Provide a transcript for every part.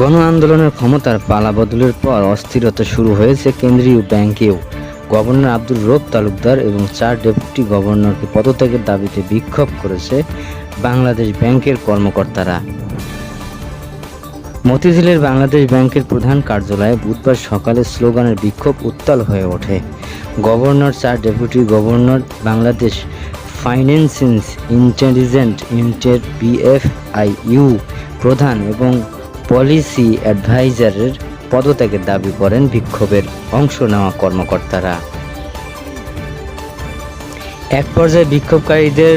গণ আন্দোলনের ক্ষমতার পালা বদলের পর অস্থিরতা শুরু হয়েছে কেন্দ্রীয় ব্যাংকেও। গভর্নর আব্দুল রব তালুকদার এবং চার ডেপুটি গভর্নরকে পদত্যাগের দাবিতে বিক্ষোভ করেছে বাংলাদেশ ব্যাংকের কর্মকর্তারা। মতিঝিলের বাংলাদেশ ব্যাংকের প্রধান কার্যালয়ে বুধবার সকালে স্লোগানের বিক্ষোভ উত্তাল হয়ে ওঠে। গভর্নর, চার deputy governor, Bangladesh financial intelligence inter BFIU প্রধান এবং পলিসি অ্যাডভাইজারের পদত্যাগের দাবি করেন বিক্ষোভের অংশ নেওয়া কর্মকর্তারা। এক পর্যায়ে বিক্ষোভকারীদের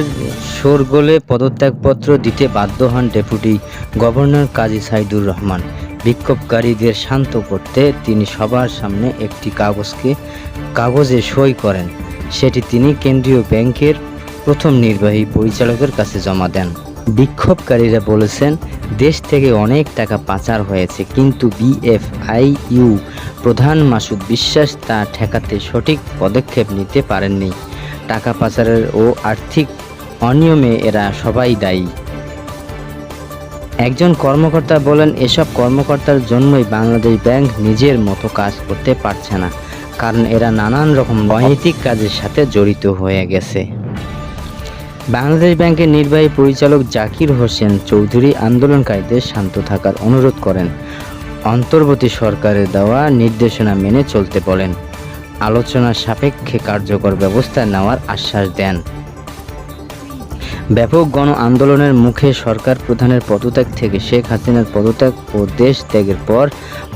শোরগোলে পদত্যাগপত্র দিতে বাধ্য হন ডেপুটি গভর্নর কাজী সাইদুর রহমান। বিক্ষোভকারীদের শান্ত করতে তিনি সবার সামনে একটি কাগজকে, কাগজে সই করেন। সেটি তিনি কেন্দ্রীয় ব্যাংকের প্রথম নির্বাহী পরিচালকের কাছে জমা দেন। বিক্ষোভকারীরা বলেছেন, দেশ থেকে অনেক টাকা পাচার হয়েছে, কিন্তু বিএফআইইউ প্রধান মাসুদ বিশ্বাস তা ঠেকাতে সঠিক পদক্ষেপ নিতে পারেননি। টাকা পাচারের ও আর্থিক অনিয়মে এরা সবাই দায়ী। একজন কর্মকর্তা বলেন, এসব কর্মকর্তার জন্যই বাংলাদেশ ব্যাংক নিজের মতো কাজ করতে পারছে না, কারণ এরা নানান রকম রাজনৈতিক কাজের সাথে জড়িত হয়ে গেছে। বাংলাদেশ ব্যাংকের নির্বাহী পরিচালক জাকির হোসেন চৌধুরী আন্দোলনকারীদের শান্ত থাকার অনুরোধ করেন। অন্তর্বর্তী সরকারের দেওয়া নির্দেশনা মেনে চলতে বলেন। আলোচনা সাপেক্ষে কার্যকর ব্যবস্থা নেওয়ার আশ্বাস দেন। ব্যাপক গণ আন্দোলনের মুখে সরকার প্রধানের পদত্যাগ থেকে শেখ হাসিনার পদত্যাগ ও দেশ ত্যাগের পর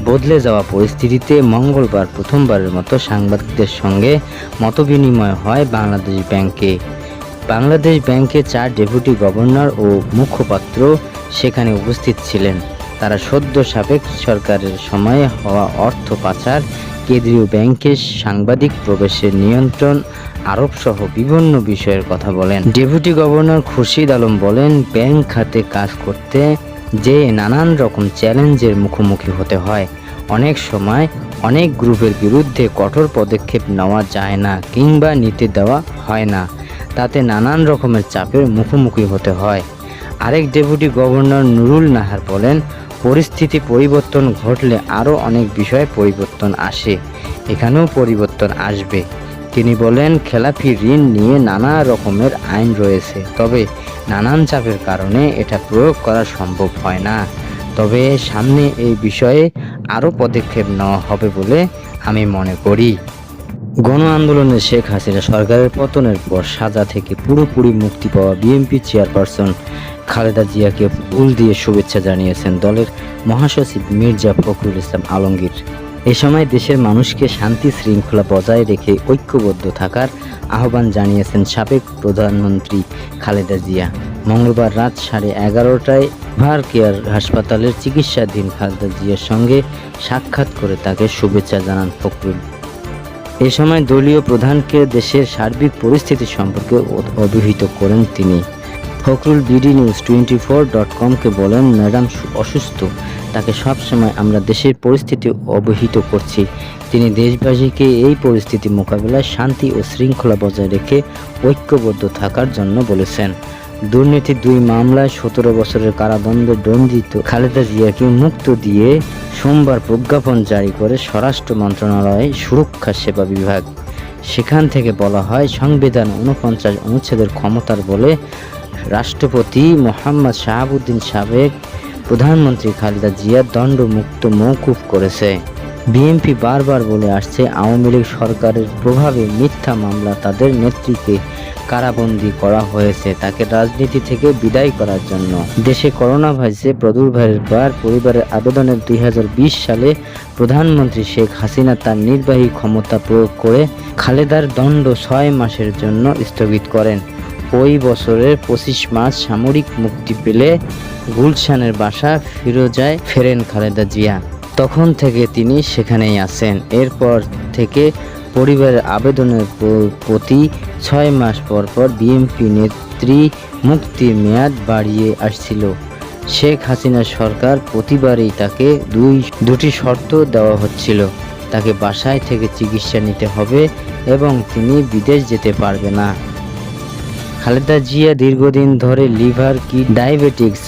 বদলে যাওয়া পরিস্থিতিতে মঙ্গলবার প্রথমবারের মতো সাংবাদিকদের সঙ্গে মতবিনিময় হয় বাংলাদেশ ব্যাংকে। বাংলাদেশ ব্যাংকে চার ডেপুটি গভর্নর ও মুখপাত্র সেখানে উপস্থিত ছিলেন। তারা সদ্য সাবেক সরকারের সময়ে হওয়া অর্থ পাচার, কেন্দ্রীয় ব্যাংকে সাংবাদিক প্রবেশের নিয়ন্ত্রণ আরোপ সহ বিভিন্ন বিষয়ের কথা বলেন। ডেপুটি গভর্নর খুরশিদ আলম বলেন, ব্যাংক খাতে কাজ করতে যে নানান রকম চ্যালেঞ্জের মুখোমুখি হতে হয়, অনেক সময় অনেক গ্রুপের বিরুদ্ধে কঠোর পদক্ষেপ নেওয়া যায় না কিংবা নিতে দেওয়া হয় না। তাতে নানান রকমের চাপের মুখোমুখি হতে হয়। আরেক ডেপুটি গভর্নর নুরুল নাহার বলেন, পরিস্থিতি পরিবর্তন ঘটলে আরও অনেক বিষয়ে পরিবর্তন আসে। এখানেও পরিবর্তন আসবে। তিনি বলেন খেলাফি ঋণ নিয়ে নানা রকমের আইন রয়েছে, তবে নানান চাপের কারণে এটা প্রয়োগ করা সম্ভব হয় না। তবে সামনে এই বিষয়ে আরও পদক্ষেপ নেওয়া হবে বলে আমি মনে করি। গণ আন্দোলনে শেখ হাসিনা সরকারের পতনের পর সাজা থেকে পুরোপুরি মুক্তি পাওয়া বিএনপি চেয়ারপারসন খালেদা জিয়াকে ফুল দিয়ে শুভেচ্ছা জানিয়েছেন দলের মহাসচিব মির্জা ফখরুল ইসলাম আলমগীর। এ সময় দেশের মানুষকে শান্তি শৃঙ্খলা বজায় রেখে ঐক্যবদ্ধ থাকার আহ্বান জানিয়েছেন সাবেক প্রধানমন্ত্রী খালেদা জিয়া। মঙ্গলবার রাত সাড়ে এগারোটায় ভার কেয়ার হাসপাতালের চিকিৎসাধীন খালেদা জিয়ার সঙ্গে সাক্ষাৎ করে তাকে শুভেচ্ছা জানান ফখরুল। এ সময় দলীয় প্রধানকে দেশের সার্বিক পরিস্থিতি সম্পর্কে অবহিত করেন তিনি। Fakhrul BD news twenty four dot কমকে বলেন, ম্যাডাম অসুস্থ। তাকে সবসময় আমরা দেশের পরিস্থিতি অবহিত করছি। তিনি দেশবাসীকে এই পরিস্থিতি মোকাবেলায় শান্তি ও শৃঙ্খলা বজায় রেখে ঐক্যবদ্ধ থাকার জন্য বলেছেন। দুর্নীতির দুই মামলায় সতেরো বছরের কারাদণ্ডে দণ্ডিত খালেদা জিয়াকে মুক্ত দিয়ে সোমবার প্রজ্ঞাপন জারি করে স্বরাষ্ট্র মন্ত্রণালয় সুরক্ষা সেবা বিভাগ। সেখান থেকে বলা হয়, সংবিধান উনপঞ্চাশ অনুচ্ছেদের ক্ষমতার বলে রাষ্ট্রপতি মোহাম্মদ শাহাবুদ্দিন সাবেক প্রধানমন্ত্রী খালেদা জিয়া দণ্ডমুক্ত মৌকুফ করেছে। বিএনপি বারবার বলে আসছে, আওয়ামী লীগ সরকারের প্রভাবে মিথ্যা মামলা তাদের নেত্রীকে কারাবন্দী করা হয়েছে, তাকে রাজনীতি থেকে বিদায় করার জন্য। দেশে করোনা ভাইরাসে প্রাদুর্ভাবের পর পরিবারের আবেদনে দুই সালে প্রধানমন্ত্রী শেখ হাসিনা তার নির্বাহী ক্ষমতা প্রয়োগ করে খালেদার দণ্ড ছয় মাসের জন্য স্থগিত করেন। ওই বছরের পঁচিশ মার্চ সামরিক মুক্তি পেলে গুলশানের বাসা ফিরোজায় ফেরেন খালেদা জিয়া। তখন থেকে তিনি সেখানেই আছেন। এরপর থেকে পরিবারের আবেদনের প্রতি ছয় মাস পর পর বিএনপি নেত্রী মুক্তির মেয়াদ বাড়িয়ে আসছিল। শেখ হাসিনা সরকার প্রতিবারই তাকে দুই, দুটি শর্ত দেওয়া হচ্ছিল। তাকে বাসায় থেকে চিকিৎসা নিতে হবে এবং তিনি বিদেশ যেতে পারবে না। খালেদা জিয়া দীর্ঘদিন ধরে লিভার কি ডায়াবেটিক্স,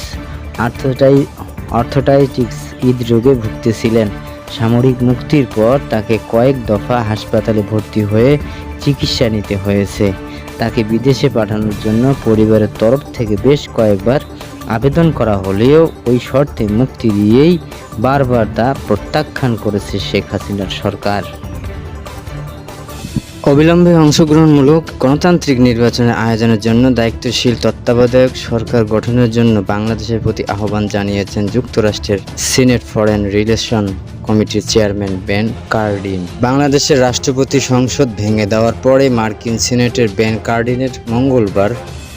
আর্থোটাই, অর্থোটাইটিক্স হৃদরোগে ভুগতেছিলেন। সামরিক মুক্তির পর তাকে কয়েক দফা হাসপাতালে ভর্তি হয়ে চিকিৎসা নিতে হয়েছে। তাকে বিদেশে পাঠানোর জন্য পরিবারের তরফ থেকে বেশ কয়েকবার আবেদন করা হলেও ওই শর্তে মুক্তি দিয়েই বারবার তা প্রত্যাখ্যান করেছে শেখ হাসিনার সরকার। অবিলম্বে অংশগ্রহণমূলক গণতান্ত্রিক নির্বাচনের আয়োজনের জন্য দায়িত্বশীল তত্ত্বাবধায়ক সরকার গঠনের জন্য বাংলাদেশের প্রতি আহ্বান জানিয়েছেন যুক্তরাষ্ট্রের সিনেট ফরেন রিলেশন কমিটির চেয়ারম্যান বেন কার্ডিন। বাংলাদেশের রাষ্ট্রপতি সংসদ ভেঙে দেওয়ার পরে মার্কিন সিনেটের বেন কার্ডিনের মঙ্গলবার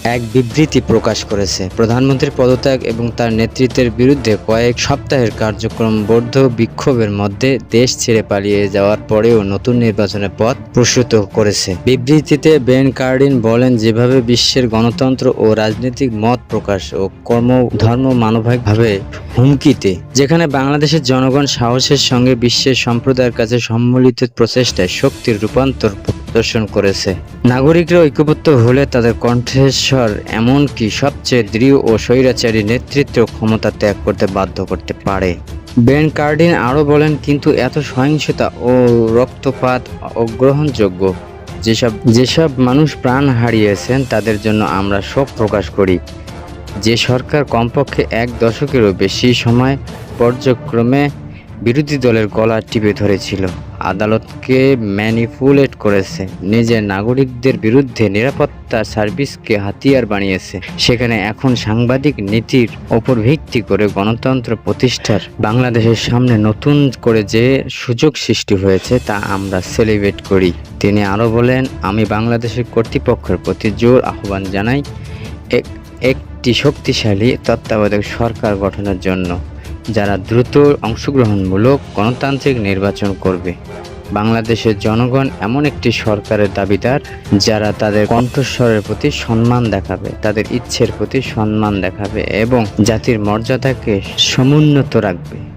এক বিবৃতি প্রকাশ করেছে। প্রধানমন্ত্রীর পদত্যাগ এবং তার নেতৃত্বের বিরুদ্ধে কয়েক সপ্তাহের কার্যক্রম বদ্ধ বিক্ষোভের মধ্যে দেশ ছেড়ে পালিয়ে যাওয়ার পরেও নতুন নির্বাচনের পথ প্রস্তুত করেছে। বিবৃতিতে বেন কার্ডিন বলেন, যেভাবে বিশ্বের গণতন্ত্র ও রাজনৈতিক মত প্রকাশ ও কর্ম ধর্ম মানবিকভাবে হুমকিতে, যেখানে বাংলাদেশের জনগণ সাহসের সঙ্গে বিশ্বের সম্প্রদায়ের কাছে সম্মিলিত প্রচেষ্টায় শক্তির রূপান্তর প্রদর্শন করেছে। নাগরিকরা ঐক্যবদ্ধ হলে তাদের কণ্ঠস্বর এমনকি সবচেয়ে দৃঢ় ও স্বৈরাচারী নেতৃত্ব ক্ষমতা ত্যাগ করতে বাধ্য করতে পারে? বেন কার্ডিন আরও বলেন, কিন্তু এত সহিংসতা ও রক্তপাত অগ্রহণযোগ্য। যেসব যেসব মানুষ প্রাণ হারিয়েছেন, তাদের জন্য আমরা শোক প্রকাশ করি। যে সরকার কমপক্ষে এক দশকেরও বেশি সময় পর্যক্রমে বিরোধী দলের গলা টিপে ধরেছিল। আদালতকে ম্যানিপুলেট করেছে। নিজের নাগরিকদের বিরুদ্ধে নিরাপত্তা সার্ভিসকে হাতিয়ার বানিয়েছে। সেখানে এখন সাংবাদিক নীতির ওপর ভিত্তি করে গণতন্ত্র প্রতিষ্ঠার বাংলাদেশের সামনে নতুন করে যে সুযোগ সৃষ্টি হয়েছে তা আমরা সেলিব্রেট করি। তিনি আরও বলেন, আমি বাংলাদেশের কর্তৃপক্ষের প্রতি জোর আহ্বান জানাই এক, একটি শক্তিশালী তত্ত্বাবধায়ক সরকার গঠনের জন্য। যারা দ্রুত অংশগ্রহণমূলক গণতান্ত্রিক নির্বাচন করবে। বাংলাদেশের জনগণ এমন একটি সরকারের দাবিদার যারা তাদের কণ্ঠস্বরের প্রতি সম্মান দেখাবে, তাদের ইচ্ছের প্রতি সম্মান দেখাবে এবং জাতির মর্যাদাকে সমুন্নত রাখবে।